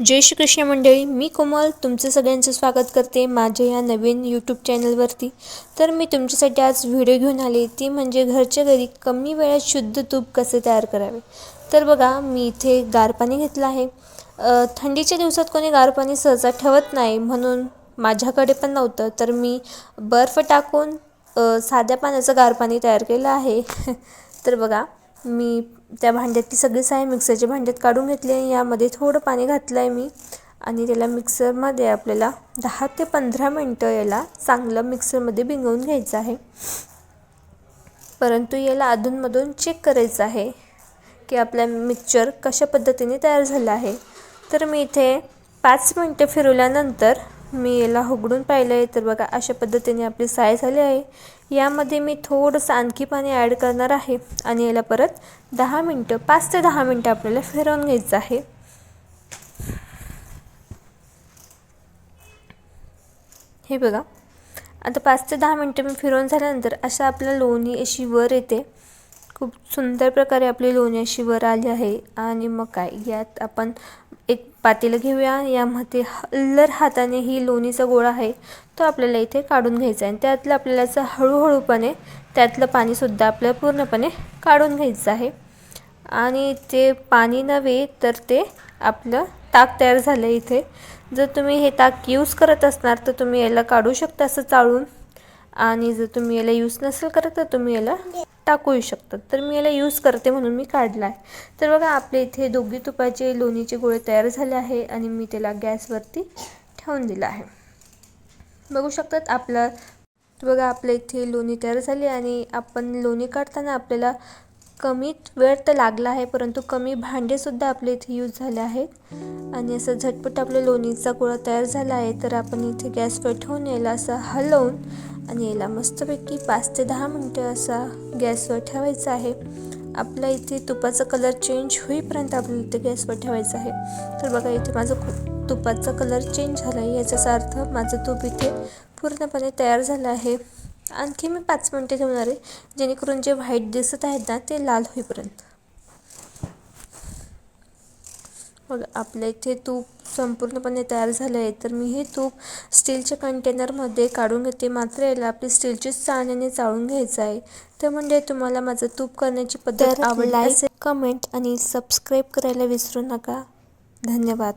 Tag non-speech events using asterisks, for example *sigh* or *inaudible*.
जय श्री कृष्ण मंडळी मी कोमल तुमचं सगळ्यांचं स्वागत करते माझ्या या नवीन यूट्यूब चॅनलवरती तर मी तुमच्यासाठी आज व्हिडिओ घेऊन आले ती म्हणजे घरच्या घरी कमी वेळात शुद्ध तूप कसे तयार करावे? तर बघा मी इथे गार पाणी घेतलं आहे. थंडीच्या दिवसात कोणी गार पाणी सहसा ठेवत नाही म्हणून माझ्याकडे पण नव्हतं. तर मी बर्फ टाकून साध्या पाण्याचं गार पाणी तयार केलं आहे. *laughs* तर बघा मी त्या भांड्यातली सगळी साय मिक्सरच्या भांड्यात काढून घेतली आहे. यामध्ये थोडं पाणी घातलं आहे मी आणि त्याला मिक्सरमध्ये आपल्याला दहा ते पंधरा मिनटं याला चांगलं मिक्सरमध्ये भिंगवून घ्यायचं आहे. परंतु याला अधूनमधून चेक करायचं आहे की आपला मिक्सचर कशा पद्धतीने तयार झालं आहे. तर मी इथे पाच मिनटं फिरवल्यानंतर मी याला उघडून पाहिलं आहे तर बघा अशा पद्धतीने आपली साय झाली आहे. यामध्ये मी थोडंसं आणखी पाणी ॲड करणार आहे आणि याला परत दहा मिनटं पाच ते दहा मिनटं आपल्याला फिरवून घ्यायचं आहे. हे बघा आता पाच ते दहा मिनटं मी फिरवून झाल्यानंतर अशा आपल्या लोणी अशी वर येते. खूप सुंदर प्रकारे आपली लोणी अशी वर आली आहे. आणि मग काय यात आपण एक पातेलं घेऊया. यामध्ये हल्लर हाताने ही लोणीचा गोळा आहे तो आपल्याला इथे काढून घ्यायचा आहे. आणि त्यातलं आपल्याला असं हळूहळूपणे त्यातलं पाणीसुद्धा आपल्याला पूर्णपणे काढून घ्यायचं आहे. आणि ते पाणी नव्हे तर ते आपलं ताक तयार झालं इथे. जर तुम्ही हे ताक यूज करत असणार तर तुम्ही याला काढू शकता असं चाळून. आणि जर तुम्ही याला यूज नसेल करत तर तुम्ही याला टाकूही शकतात तर मी याला यूज करते म्हणून मी काढला आहे तर बघा आपले इथे दोघी तुपाचे लोणीचे गोळे तयार झाले आहे आणि मी त्याला गॅसवरती ठेवून दिलं आहे. बघू शकतात आपला बघा आपल्या इथे लोणी तयार झाली आणि आपण लोणी काढताना आपल्याला कमी वेळ तर लागला आहे परंतु कमी भांडेसुद्धा आपले इथे यूज झाले आहेत. आणि असं झटपट आपल्या लोणीचा गोळा तयार झाला आहे तर आपण इथे गॅसवर ठेवून याला असं हलवून आणि याला मस्तपैकी पाच ते दहा मिनटं असा गॅसवर ठेवायचा आहे. आपला इथे तुपाचा कलर चेंज होईपर्यंत आपल्याला इथे गॅसवर ठेवायचं आहे. तर बघा इथे माझं खूप तुपाचा कलर चेंज झाला आहे याचाच अर्थ माझं तूप इथे पूर्णपणे तयार झालं आहे. आणखी मी पाच मिनटे ठेवणार आहे जेणेकरून जे व्हाईट दिसत आहेत ना ते लाल होईपर्यंत. मग आपल्या इथे तूप संपूर्णपणे तयार झालं आहे. तर मी हे तूप स्टीलच्या कंटेनरमध्ये काढून घेते. मात्र याला आपली स्टीलचीच चाळण्याने चाळून घ्यायचं आहे. तर म्हणजे तुम्हाला माझं तूप करण्याची पद्धत आवडली असेल कमेंट आणि सबस्क्राईब करायला विसरू नका. धन्यवाद.